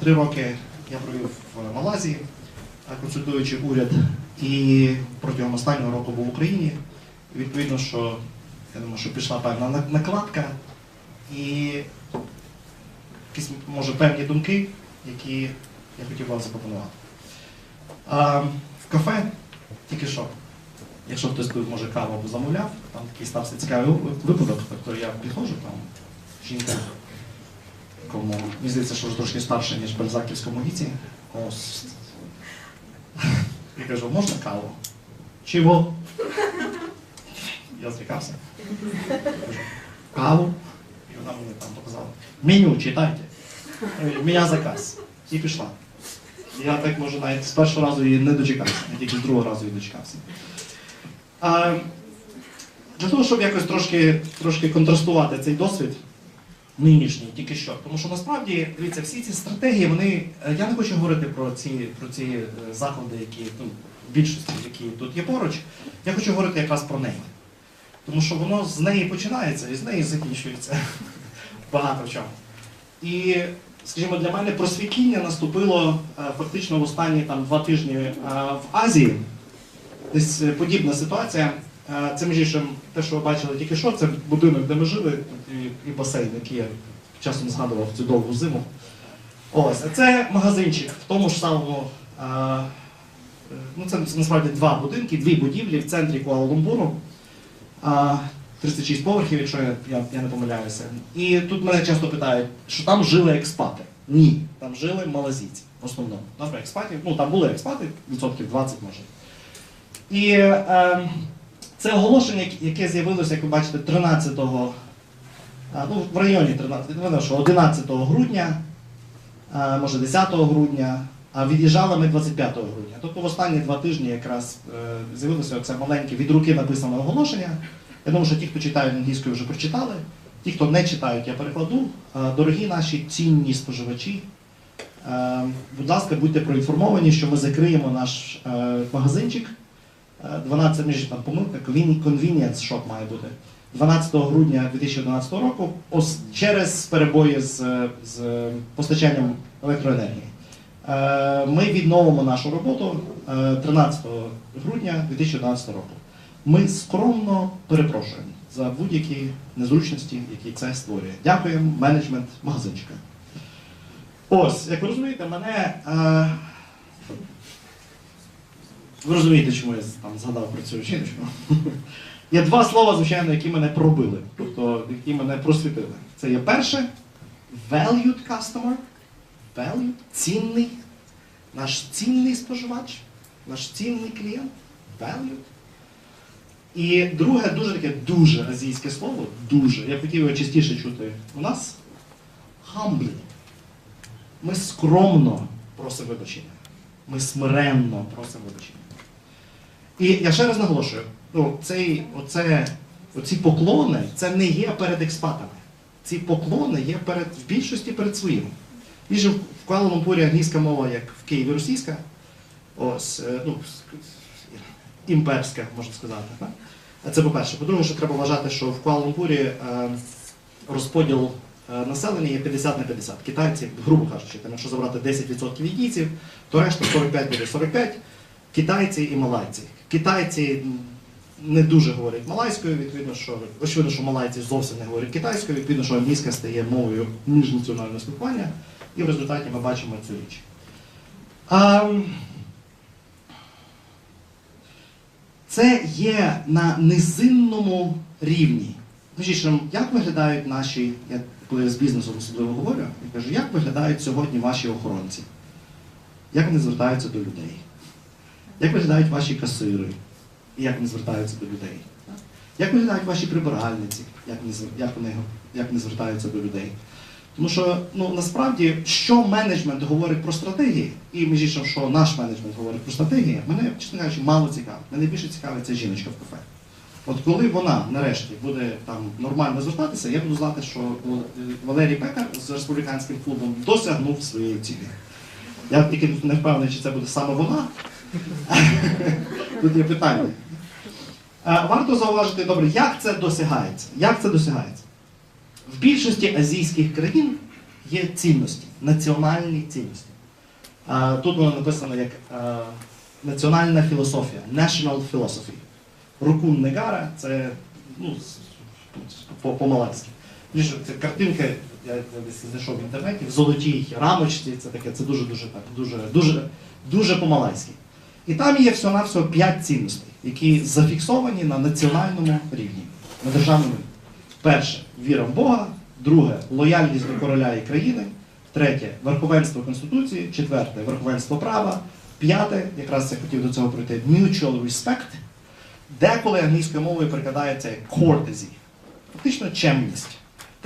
Три роки я провів в Малайзії, консультуючи уряд, і протягом останнього року був в Україні. Відповідно, що я думаю, що пішла певна накладка і якісь, може, певні думки, які я хотів вам запропонувати. А, в кафе тільки що, якщо хтось тут може каву або замовляв, там такий стався цікавий випадок, тобто я підходжу, там жінка, мені здається, що вже трошки старше, ніж в бальзаківському віці. Ось. Я кажу, можна каву? Чого? Я злякався. Кажу, Каву? І вона мені там показала. Меню читайте. У мене заказ. І пішла. Я так може навіть з першого разу її не дочекався, я тільки з другого разу її дочекався. А, для того, щоб якось трошки, трошки контрастувати цей досвід, нинішній, тільки що. Тому що насправді, дивіться, всі ці стратегії, вони. е, Я не хочу говорити про ці, про ці е, заклади, які ну, більшості, які тут є поруч. Я хочу говорити якраз про неї. Тому що воно з неї починається і з неї закінчується багато в чому. І, скажімо, для мене просвітління наступило е, фактично в останні там, два тижні в Азії. Десь подібна ситуація. Е, Це між те, що ви бачили тільки що, це будинок, де ми жили, і, басейн, який я часом згадував цю довгу зиму. Ось, а це магазинчик в тому ж самому. е, е, Ну, це насправді два будинки, дві будівлі в центрі Куала-Лумпуру. 36 поверхів, якщо я, я, я не помиляюся. І тут мене часто питають, що там жили експати. Ні, там жили малазійці в основному. Добре, експатів, ну там були експати, відсотків 20 може. І е, це оголошення, яке з'явилося, як ви бачите, 13-го, ну, в районі 13, ну, що 11 грудня, може 10 грудня, а від'їжджали ми 25 грудня. Тобто в останні два тижні якраз е, з'явилося це маленьке від руки написане оголошення. Я думаю, що ті, хто читають англійською, вже прочитали. Ті, хто не читають, я перекладу. Е, Дорогі наші цінні споживачі, е, будь ласка, будьте проінформовані, що ми закриємо наш магазинчик. Е, 12 між там помилка, conven- convenience shop має бути. 12 грудня 2011 року через перебої з, з постачанням електроенергії. Е, Ми відновимо нашу роботу е, 13 грудня 2011 року. Ми скромно перепрошуємо за будь-які незручності, які це створює. Дякуємо, менеджмент магазинчика. Ось, як ви розумієте, мене. Ви розумієте, чому я там згадав про цю жіночку? Є два слова, звичайно, які мене пробили, тобто які мене просвітили. Це є перше valued customer, valued, цінний, наш цінний споживач, наш цінний клієнт, valued. І друге, дуже таке дуже азійське слово, дуже. Я хотів його частіше чути у нас humbly. Ми скромно просимо вибачення. Ми смиренно просимо вибачення. І я ще раз наголошую, ну, цей, оце, оці поклони це не є перед експатами. Ці поклони є перед, в більшості перед своїми. Більше в Куала-Лумпурі англійська мова, як в Києві російська, ось, е, ну, імперська, можна сказати. Так? Це по-перше. По-друге, що треба вважати, що в Куала-Лумпурі е, розподіл е, населення є 50 на 50. Китайці, грубо кажучи, там, якщо забрати 10% індійців, то решта 45 буде 45, китайці і малайці. Китайці не дуже говорять малайською, відповідно, що очевидно, що малайці зовсім не говорять китайською, відповідно, що англійська стає мовою міжнаціонального спілкування, і в результаті ми бачимо цю річ. А, це є на низинному рівні. Як виглядають наші, я коли я з бізнесом особливо говорю, я кажу, як виглядають сьогодні ваші охоронці? Як вони звертаються до людей? Як виглядають ваші касири? І як вони звертаються до людей? Як виглядають ваші прибиральниці? Як вони, як вони, як вони звертаються до людей? Тому що ну, насправді, що менеджмент говорить про стратегії, і між іншим, що наш менеджмент говорить про стратегії, мене, чесно кажучи, мало цікавить. Мене більше цікавить ця жіночка в кафе. От коли вона нарешті буде там нормально звертатися, я буду знати, що Валерій Пекар з республіканським клубом досягнув своєї цілі. Я тільки не впевнений, чи це буде саме вона. Тут є питання. Е, Варто зауважити, добре, як це досягається? Як це досягається? В більшості азійських країн є цінності. національні цінності. Е, Тут воно написано як е, національна філософія, national philosophy. Рукун Негара це ну, по- по-малайськи. Це картинки, я десь знайшов в інтернеті, в золотій рамочці, це таке, це дуже-дуже так, дуже, дуже, дуже по-малайськи. І там є всього-навсього п'ять цінностей, які зафіксовані на національному рівні, на державному рівні. Перше віра в Бога, друге лояльність до короля і країни, третє верховенство Конституції, четверте верховенство права, п'яте, якраз я хотів до цього пройти, mutual respect, деколи англійською мовою перекладається як courtesy, фактично чемність.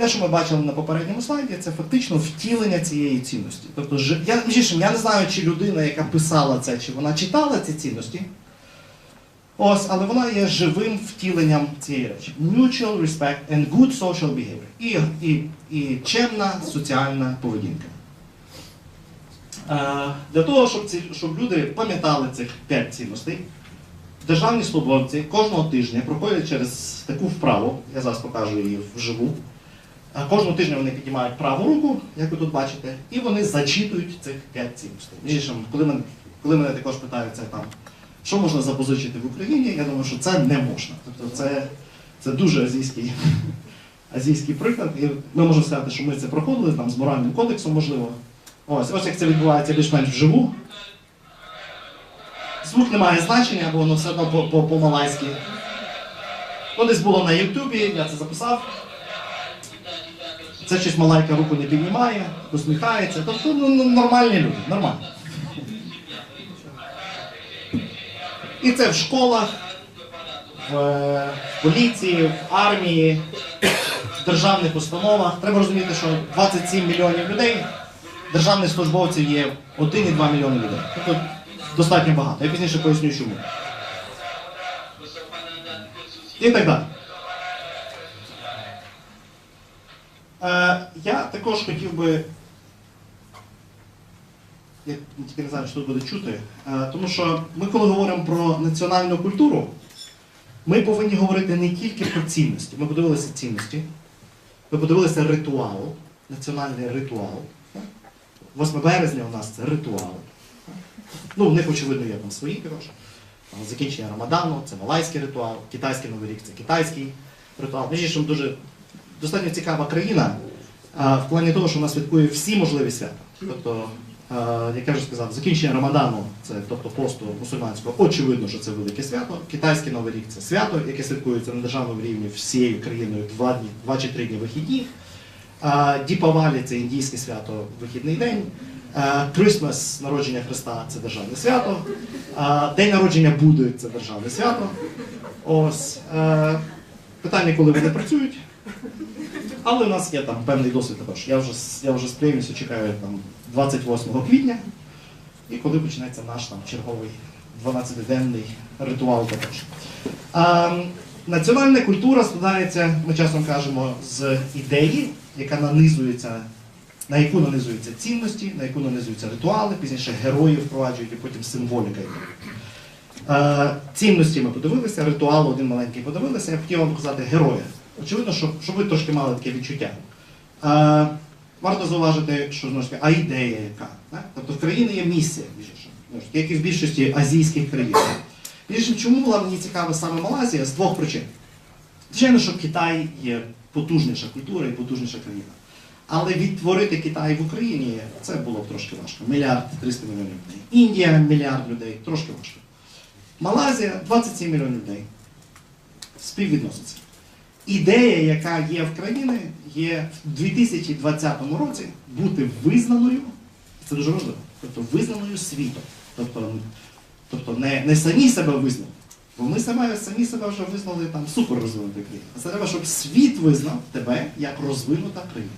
Те, що ми бачили на попередньому слайді, це фактично втілення цієї цінності. Тобто, я, я не знаю, чи людина, яка писала це, чи вона читала ці цінності. Ось, але вона є живим втіленням цієї речі. Mutual respect and good social behavior. І, і, і чемна соціальна поведінка. Е, для того, щоб, ці, щоб люди пам'ятали цих п'ять цінностей, державні службовці кожного тижня проходять через таку вправу, я зараз покажу її вживу. Кожного тижня вони піднімають праву руку, як ви тут бачите, і вони зачитують цих п'ять цінностей. Коли мене, коли мене також питають це там, що можна запозичити в Україні, я думаю, що це не можна. Тобто це, це дуже азійський, азійський приклад. І ми можемо сказати, що ми це проходили там з моральним кодексом, можливо. Ось, ось як це відбувається більш-менш вживу. Звук не має значення, бо воно все одно по- по- по-малайськи. Ну, було на Ютубі, я це записав. Це щось малайка руку не піднімає, усміхається. Тобто ну, ну, нормальні люди, нормально. І це в школах, в е, поліції, в армії, в державних установах. Треба розуміти, що 27 мільйонів людей, державних службовців є 1,2 мільйони людей. Тобто достатньо багато. Я пізніше поясню, чому. І так далі. Е, я також хотів би. Я тільки не знаю, що тут буде чути. Е, тому що ми, коли говоримо про національну культуру, ми повинні говорити не тільки про цінності. Ми подивилися цінності, ми подивилися ритуал, національний ритуал. 8 березня у нас це ритуал. Ну, в них, очевидно, є там свої також. Закінчення Рамадану, це малайський ритуал, китайський новий рік це китайський ритуал. Між іншим, дуже достатньо цікава країна в плані того, що вона святкує всі можливі свята. Тобто, як я вже сказав, закінчення Рамадану, це тобто посту мусульманського, очевидно, що це велике свято. Китайський новий рік це свято, яке святкується на державному рівні всією країною два, дні, два чи три дні вихідні. Діпавалі це індійське свято, вихідний день. Крисмас, народження Христа це державне свято. День народження Будди це державне свято. Ось. Питання, коли вони працюють. Але в нас є там певний досвід також. Я вже, я вже з приємністю чекаю там 28 квітня, і коли почнеться наш там черговий 12-денний ритуал також. А, національна культура складається, ми часом кажемо, з ідеї, яка нанизується, на яку нанизуються цінності, на яку нанизуються ритуали, пізніше герої впроваджують і потім символіка. Цінності ми подивилися, ритуал один маленький подивилися. Я хотів вам показати героя. Очевидно, щоб, щоб ви трошки мали таке відчуття. Е, Варто зауважити, що знову ж таки, а ідея яка? Так? Тобто в країни є місія, як і в більшості азійських країн. Між чому була мені цікава саме Малайзія? З двох причин. Звичайно, що Китай є потужніша культура і потужніша країна. Але відтворити Китай в Україні це було б трошки важко. Мільярд 300 мільйонів людей. Індія мільярд людей, трошки важко. Малайзія 27 мільйонів людей. Співвідноситься. Ідея, яка є в країні, є в 2020 році бути визнаною, це дуже важливо, тобто визнаною світом. Тобто, тобто не, не самі себе визнали, бо ми самі, самі себе вже визнали там суперрозвинутою країною. А це треба, щоб світ визнав тебе як розвинута країна.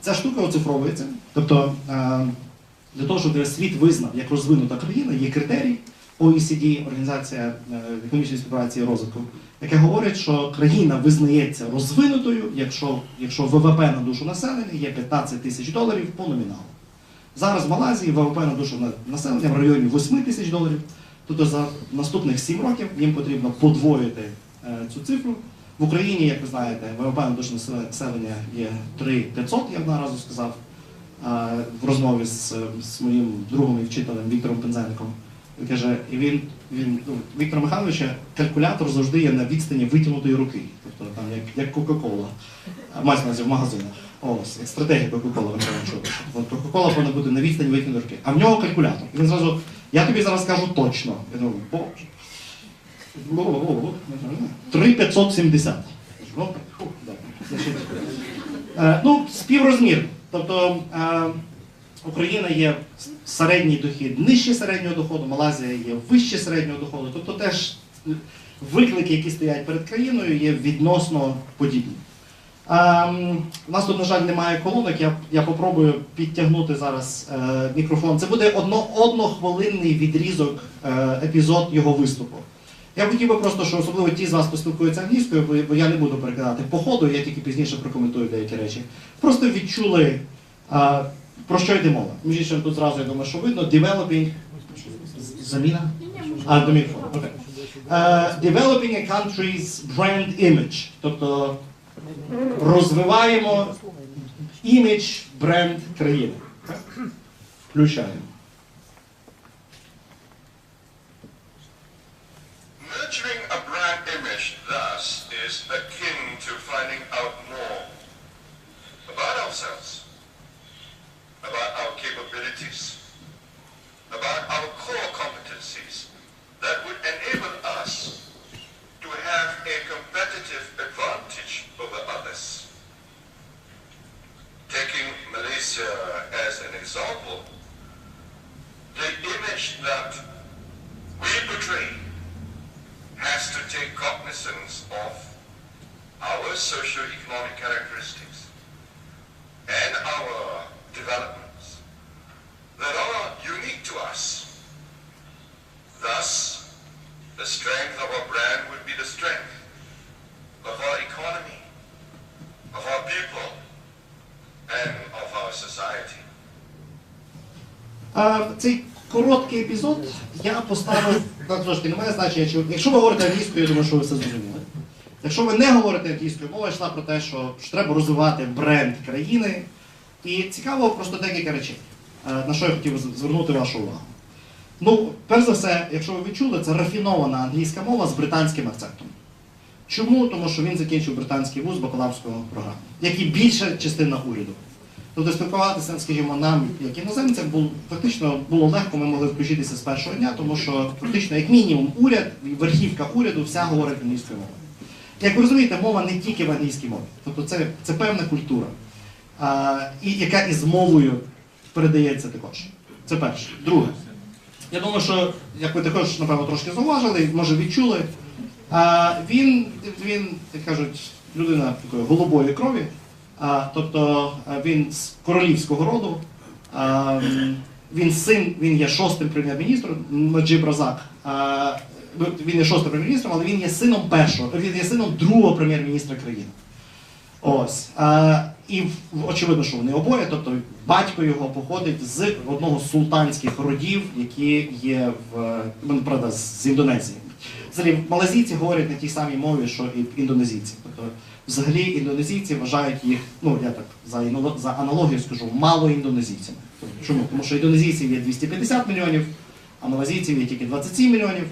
Ця штука оцифровується. Тобто, е, для того, щоб світ визнав як розвинута країна, є критерій OECD, Організація е, економічної співпраці і розвитку, яке говорить, що країна визнається розвинутою, якщо, якщо ВВП на душу населення є 15 тисяч доларів по номіналу. Зараз в Малайзії ВВП на душу населення в районі 8 тисяч доларів. Тобто за наступних 7 років їм потрібно подвоїти е, цю цифру. В Україні, як ви знаєте, ВВП на душу населення є 3500, я одного разу сказав. а, в розмові з, з моїм другом і вчителем Віктором Пензенком. Він каже, і він, він ну, Віктора Михайловича калькулятор завжди є на відстані витягнутої руки. Тобто там як, як Кока-Кола. Мається на в магазинах. Ось, як стратегія Кока-Кола, ви що Кока-Кола повинна бути на відстані витягнутої руки. А в нього калькулятор. І він зразу, я тобі зараз скажу точно. Я думаю, боже. 3570. Ну, фу, да. Значить, е, Ну, співрозмір. Тобто е, Україна є середній дохід нижче середнього доходу, Малайзія є вище середнього доходу. Тобто теж виклики, які стоять перед країною, є відносно подібні. Ем, у нас тут, на жаль, немає колонок. Я, я попробую підтягнути зараз е, мікрофон. Це буде одно, однохвилинний відрізок, е, епізод його виступу. Я хотів би просто, що особливо ті з вас, хто спілкується англійською, бо, бо я не буду перекладати по ходу, я тільки пізніше прокоментую деякі речі. Просто відчули, а, про що йде мова. Між іншим, тут зразу я думаю, що видно, developing, заміна? А, до мікрофону, окей. Е, developing a country's brand image. Тобто розвиваємо імідж, бренд країни. Включаємо. Nurturing a brand image, thus, is akin to finding out more about ourselves, about our capabilities, about our core competencies that would enable us to have a competitive advantage over others. Taking Malaysia as an example, the image that we portray has to take cognizance of our socio-economic characteristics короткий епізод я поставив на трошки немає значення. Чи якщо ви говорите англійською, я думаю, що ви все зрозуміли. Якщо ви не говорите англійською, мова йшла про те, що, що треба розвивати бренд країни. І цікаво просто декілька речей, е, на що я хотів звернути вашу увагу. Ну, перш за все, якщо ви відчули, це рафінована англійська мова з британським акцентом. Чому? Тому що він закінчив британський вуз бакалаврського програму, як і більша частина уряду. Тобто спілкуватися, скажімо, нам, як іноземцям, фактично було легко, ми могли включитися з першого дня, тому що фактично, як мінімум, уряд, верхівка уряду вся говорить англійською мовою. Як ви розумієте, мова не тільки в англійській мові. Тобто це, це певна культура, а, і, яка із мовою передається також. Це перше. Друге. Я думаю, що, як ви також, напевно, трошки зауважили, може відчули, а, він, він, як кажуть, людина такої голубої крові, тобто він з королівського роду, він син, він є шостим прем'єр-міністром, Наджиб Разак. А, ну, він є шостим прем'єр-міністром, але він є сином першого, він є сином другого прем'єр-міністра країни. Ось. І очевидно, що вони обоє, тобто батько його походить з одного з султанських родів, які є в ну, правда, з Індонезії. Взагалі, малазійці говорять на тій самій мові, що і індонезійці. Тобто, взагалі, індонезійці вважають їх, ну я так за, за аналогію скажу, мало індонезійцями. Чому? Тому що індонезійців є 250 мільйонів, а малазійців є тільки 27 мільйонів.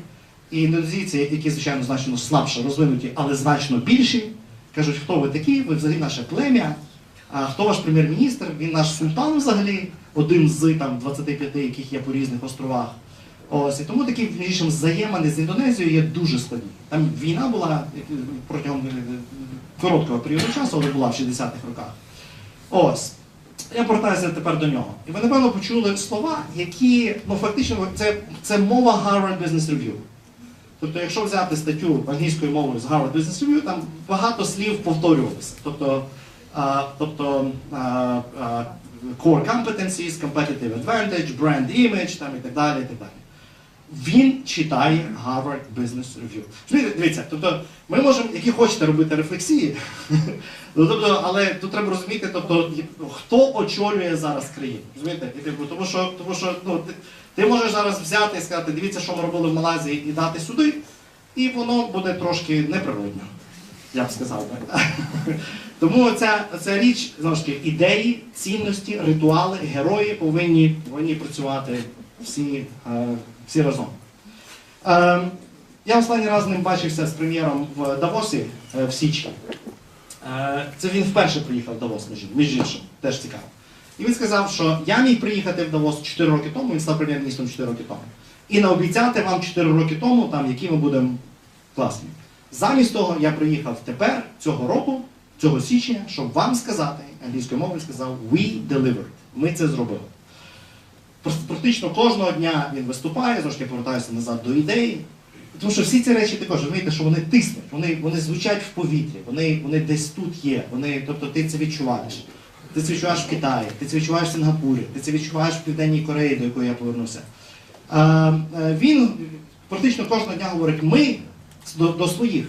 І індонезійці, які, звичайно, значно слабше розвинуті, але значно більші, кажуть, хто ви такі, ви взагалі наше плем'я, а хто ваш прем'єр-міністр, він наш султан взагалі, один з там, 25, яких є по різних островах. Ось, і тому такі взаємини з Індонезією є дуже складні. Там війна була е, протягом е, короткого періоду часу, але була в 60-х роках. Ось. Я повертаюся тепер до нього. І ви, напевно, почули слова, які, ну фактично, це, це мова Harvard Business Review. Тобто, якщо взяти статтю англійською мовою з Harvard Business Review, там багато слів повторювалися. Тобто, а, тобто а, а, core competencies, competitive advantage, brand image там, і так далі. І так далі. Він читає Harvard Business Review. Дивіться, тобто ми можемо, які хочете робити рефлексії, ну, тобто, але тут треба розуміти, тобто, хто очолює зараз країну. Розумієте? Типу, тому що, тому що ну, ти, ти можеш зараз взяти і сказати, дивіться, що ми робили в Малайзії, і дати сюди, і воно буде трошки неприродно. я б сказав би. Тому ця, ця річ, знову ж таки, ідеї, цінності, ритуали, герої повинні, повинні працювати всі, е, всі разом. Е, я останній раз ним бачився з прем'єром в Давосі е, в Січні. Е, Це він вперше приїхав в Давос, між, іншим, теж цікаво. І він сказав, що я міг приїхати в Давос 4 роки тому, він став прем'єр-міністром 4 роки тому. І наобіцяти вам 4 роки тому, там, які ми будемо класні. Замість того я приїхав тепер, цього року, цього січня, щоб вам сказати, англійською мовою сказав, we delivered. Ми це зробили. Практично кожного дня він виступає, трошки повертаюся назад до ідеї. Тому що всі ці речі також, розумієте, що вони тиснуть, вони, вони звучать в повітрі, вони, вони десь тут є. Вони, тобто ти це відчуваєш. Ти це відчуваєш в Китаї, ти це відчуваєш в Сингапурі, ти це відчуваєш в Південній Кореї, до якої я повернуся. Е, е, він практично кожного дня говорить, ми до, до своїх,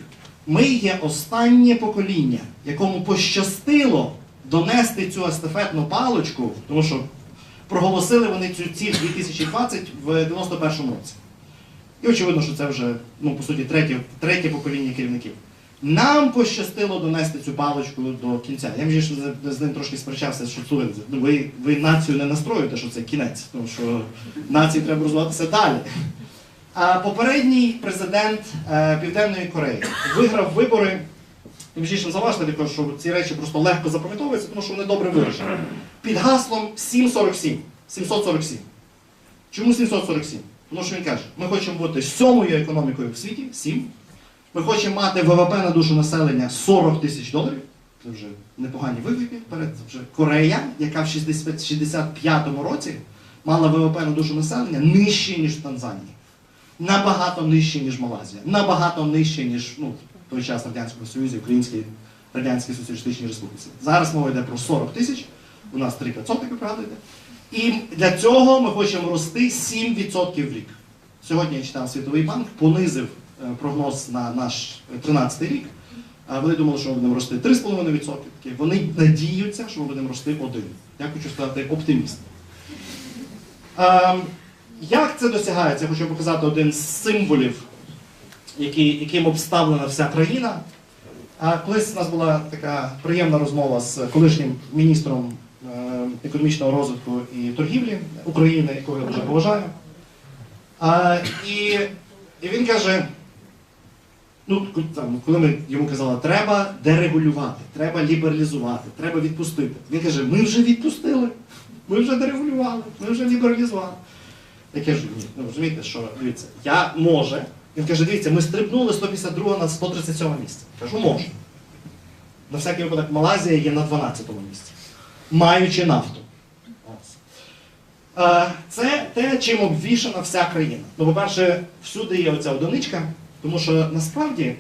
ми є останнє покоління, якому пощастило донести цю естафетну паличку, тому що проголосили вони цю ціль 2020 в 91-му році. І очевидно, що це вже, ну, по суті, третє, третє покоління керівників. Нам пощастило донести цю паличку до кінця. Я вже з, ним трошки сперечався, що слухайте, ви, ви націю не настроюєте, що це кінець, тому що нації треба розвиватися далі. А попередній президент е, Південної Кореї виграв вибори. Між іншим заважте також, що ці речі просто легко запам'ятовуються, тому що вони добре виражені. Під гаслом 747. 747. Чому 747? Тому що він каже, ми хочемо бути сьомою економікою в світі, 7. Ми хочемо мати ВВП на душу населення 40 тисяч доларів. Це вже непогані виклики. Перед вже Корея, яка в 65-му році мала ВВП на душу населення нижче, ніж в Танзанії. Набагато нижче, ніж Малайзія. Набагато нижче, ніж ну, той час Радянського Союзу, Українській Радянській Соціалістичній Республіці. Зараз мова йде про 40 тисяч, у нас 3500, як ви пригадуєте. І для цього ми хочемо рости 7% в рік. Сьогодні я читав Світовий банк, понизив е, прогноз на наш 13-й рік. Вони думали, що ми будемо рости 3,5%. Вони надіються, що ми будемо рости 1. Я хочу сказати оптиміст. Ем, Як це досягається? Я хочу показати один з символів, який, яким обставлена вся країна. А колись у нас була така приємна розмова з колишнім міністром е, економічного розвитку і торгівлі України, якого я дуже поважаю. А, і, і він каже: ну, там, коли ми йому казали, треба дерегулювати, треба лібералізувати, треба відпустити. Він каже, ми вже відпустили, ми вже дерегулювали, ми вже лібералізували. Я кажу, ні, ну розумієте, що дивіться, я може. Він каже, дивіться, ми стрибнули з 152 на 137 місце. Кажу, може. На всякий випадок Малайзія є на 12 місці, маючи нафту. Е, Це те, чим обвішана вся країна. Ну, по-перше, всюди є оця одиничка, тому що насправді,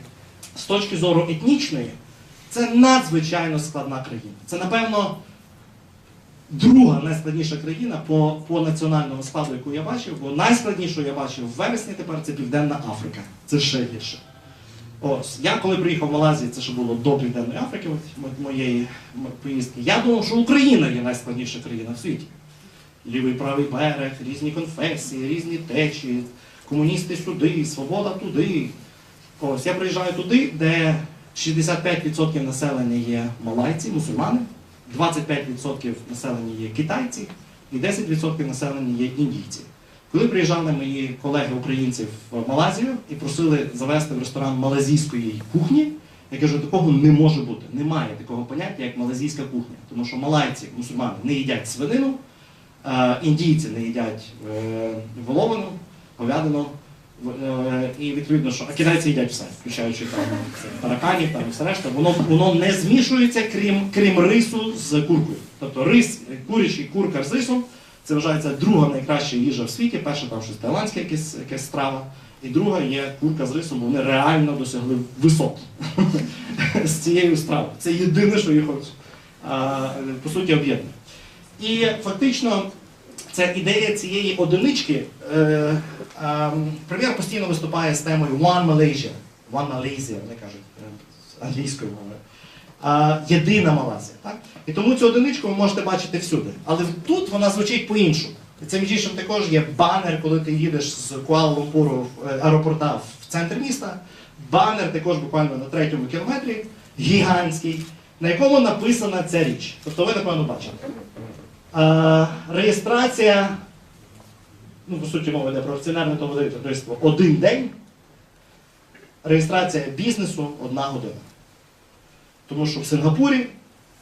з точки зору етнічної, це надзвичайно складна країна. Це, напевно, друга найскладніша країна по, по національному складу, яку я бачив, бо найскладнішу я бачив в вересні тепер це Південна Африка. Це ще гірше. Ось, я коли приїхав в Малайзію, це ще було до Південної Африки, моєї поїздки, я думав, що Україна є найскладніша країна в світі. Лівий правий берег, різні конфесії, різні течії, комуністи сюди, свобода туди. Ось я приїжджаю туди, де 65% населення є малайці, мусульмани, 25% населення є китайці і 10% населення є індійці. Коли приїжджали мої колеги українці в Малайзію і просили завести в ресторан малазійської кухні, я кажу, такого не може бути. Немає такого поняття, як малазійська кухня. Тому що малайці, мусульмани, не їдять свинину, е, індійці не їдять е, воловину, говядину. Е, І відповідно, що а китайці їдять все, включаючи там тараканів там і все решта, воно, воно не змішується, крім, крім рису з куркою. Тобто рис, курячий курка з рисом це вважається друга найкраща їжа в світі. Перша там щось таїландська якась, якась страва, і друга є курка з рисом, вони реально досягли висот з цією стравою. Це єдине, що їх по суті об'єднує. І фактично ця ідея цієї одинички. Е, прем'єр постійно виступає з темою One Malaysia. One Malaysia, вони кажуть е, англійською мовою. Єдина Малайзія. Так? І тому цю одиничку ви можете бачити всюди. Але тут вона звучить по-іншому. І це між іншим також є банер, коли ти їдеш з Куала-Лумпуру е, аеропорта в центр міста. Банер також буквально на третьому кілометрі. гігантський, на якому написана ця річ. Тобто ви, напевно, бачите. Е, реєстрація, ну, по суті, мова йде про акціонерне товариство, один день. Реєстрація бізнесу одна година. Тому що в Сингапурі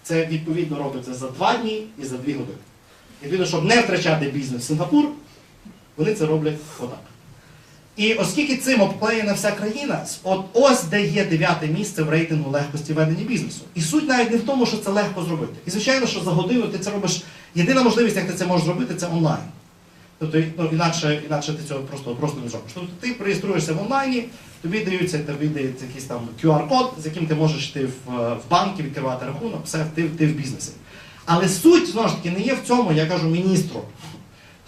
це відповідно робиться за два дні і за дві години. Відповідно, щоб не втрачати бізнес в Сингапур, вони це роблять отак. І оскільки цим обклеєна вся країна, от ось де є дев'яте місце в рейтингу легкості ведення бізнесу. І суть навіть не в тому, що це легко зробити. І звичайно, що за годину ти це робиш. Єдина можливість, як ти це можеш зробити, це онлайн. Тобто, ну, інакше, інакше ти цього просто, просто не зробиш. Тобто ти реєструєшся в онлайні, тобі даються, тобі дається якийсь там QR-код, з яким ти можеш йти в, е, в банки, відкривати рахунок, все, ти, ти в бізнесі. Але суть, знову ж таки, не є в цьому, я кажу міністру.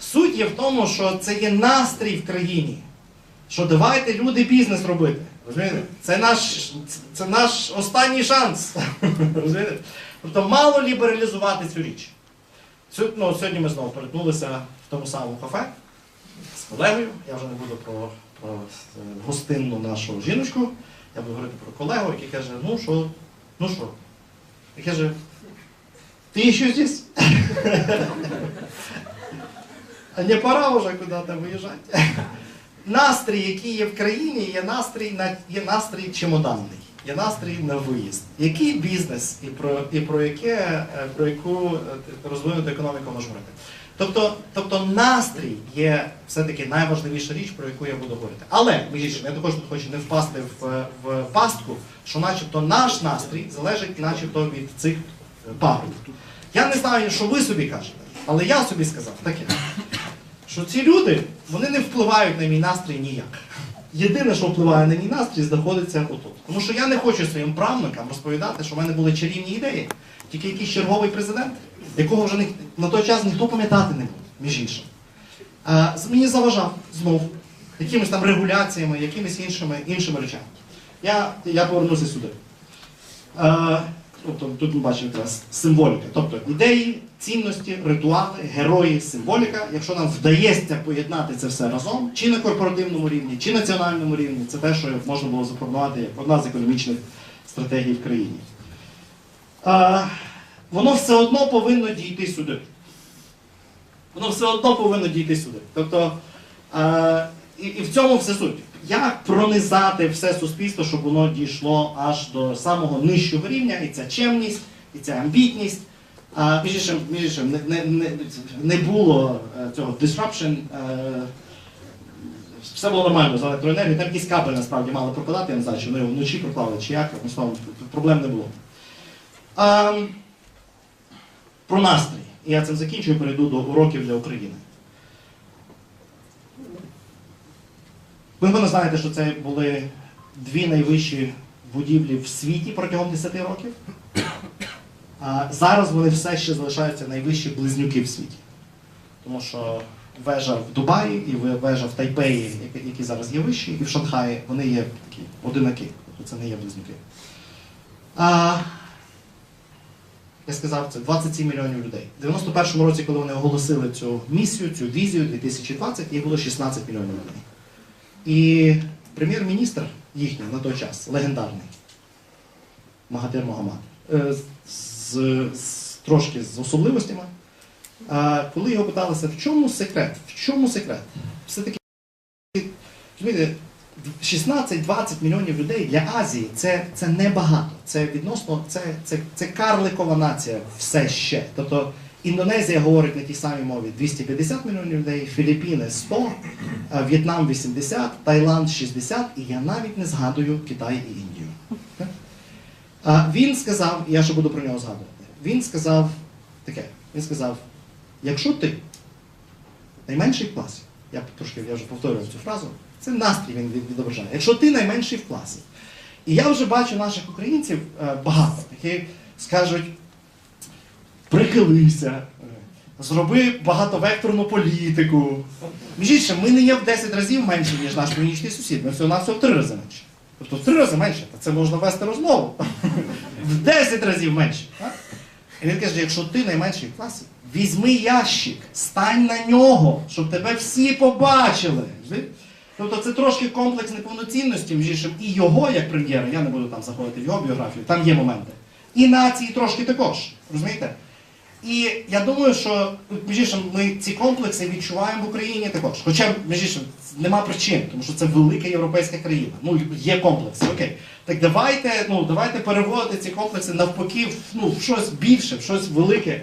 Суть є в тому, що це є настрій в країні. Що давайте люди бізнес робити. Розумієте? Це наш, це наш останній шанс. Розумієте? Тобто мало лібералізувати цю річ. Ну, сьогодні ми знову перетнулися в тому самому кафе з колегою. Я вже не буду про, про е, гостинну нашу жіночку. Я буду говорити про колегу, який каже, ну що, ну що? І каже, ти ще здесь? А не пора вже куди-то виїжджати. Настрій, який є в країні, є настрій, на, є настрій чемоданний, є настрій на виїзд. Який бізнес і про, і про, яке, е, про яку е, розвинуту економіку можна говорити? Тобто, тобто настрій є все-таки найважливіша річ, про яку я буду говорити. Але, між я також хочу не впасти в, в пастку, що начебто наш настрій залежить начебто від цих паруб. Я не знаю, що ви собі кажете, але я собі сказав таке що ці люди вони не впливають на мій настрій ніяк. Єдине, що впливає на мій настрій, знаходиться отут. Тому що я не хочу своїм правнукам розповідати, що в мене були чарівні ідеї, тільки якийсь черговий президент, якого вже на той час ніхто пам'ятати не буде, між іншим. А, мені заважав знов якимись там регуляціями, якимись іншими, іншими речами. Я, я повернуся сюди. Е, тобто, тут ми бачимо якраз символіка. Тобто ідеї, цінності, ритуали, герої, символіка. Якщо нам вдається поєднати це все разом, чи на корпоративному рівні, чи національному рівні, це те, що можна було запропонувати як одна з економічних стратегій в країні. Е, воно все одно повинно дійти сюди. Воно все одно повинно дійти сюди. Тобто, е, і, і в цьому все суть. Як пронизати все суспільство, щоб воно дійшло аж до самого нижчого рівня, і ця чемність, і ця амбітність. А, між іншим, між іншим, не, не, не, було е, цього disruption, е, все було нормально з електроенергією, там якийсь кабель насправді мали прокладати, я не знаю, чи вони його вночі проклали, чи як, словом, проблем не було. А, про настрій. Я цим закінчую, перейду до уроків для України. Ви, напевно, знаєте, що це були дві найвищі будівлі в світі протягом 10 років. А зараз вони все ще залишаються найвищі близнюки в світі. Тому що вежа в Дубаї і вежа в Тайпеї, які- зараз є вищі, і в Шанхаї, вони є такі одинаки. Тобто це не є близнюки. А, я сказав, це 27 мільйонів людей. У 91-му році, коли вони оголосили цю місію, цю візію 2020, їх було 16 мільйонів людей. І прем'єр-міністр їхній на той час, легендарний, Магатир Могамад, е, з, з, трошки з особливостями, коли його питалися, в чому секрет? В чому секрет? Все-таки, розумієте, 16-20 мільйонів людей для Азії це, це небагато. Це відносно, це, це, це карликова нація все ще. Тобто Індонезія говорить на тій самій мові 250 мільйонів людей, Філіппіни 100, В'єтнам 80, Таїланд 60, і я навіть не згадую Китай і Індію. Він сказав, я ще буду про нього згадувати. Він сказав таке: він сказав: якщо ти найменший в класі, я трошки я вже повторював цю фразу, це настрій він відображає. Якщо ти найменший в класі, і я вже бачу наших українців е, багато, які скажуть, прихилися, е, зроби багатовекторну політику. Між іншим, ми не є в 10 разів менші, ніж наш північний сусід, ми всього нас в 3 рази менше. Тобто в 3 рази менше, та це можна вести розмову. В 10 разів менше. І він каже, якщо ти найменший в класі, візьми ящик, стань на нього, щоб тебе всі побачили. Тобто це трошки комплекс неповноцінності, між іншим, і його як прем'єра, я не буду там заходити в його біографію, там є моменти. І нації трошки також. Розумієте? І я думаю, що між іншим, ми ці комплекси відчуваємо в Україні також. Хоча, між нема причин, тому що це велика європейська країна. Ну, є комплекси, окей. Так давайте, ну, давайте переводити ці комплекси навпаки в, ну, в щось більше, в щось велике.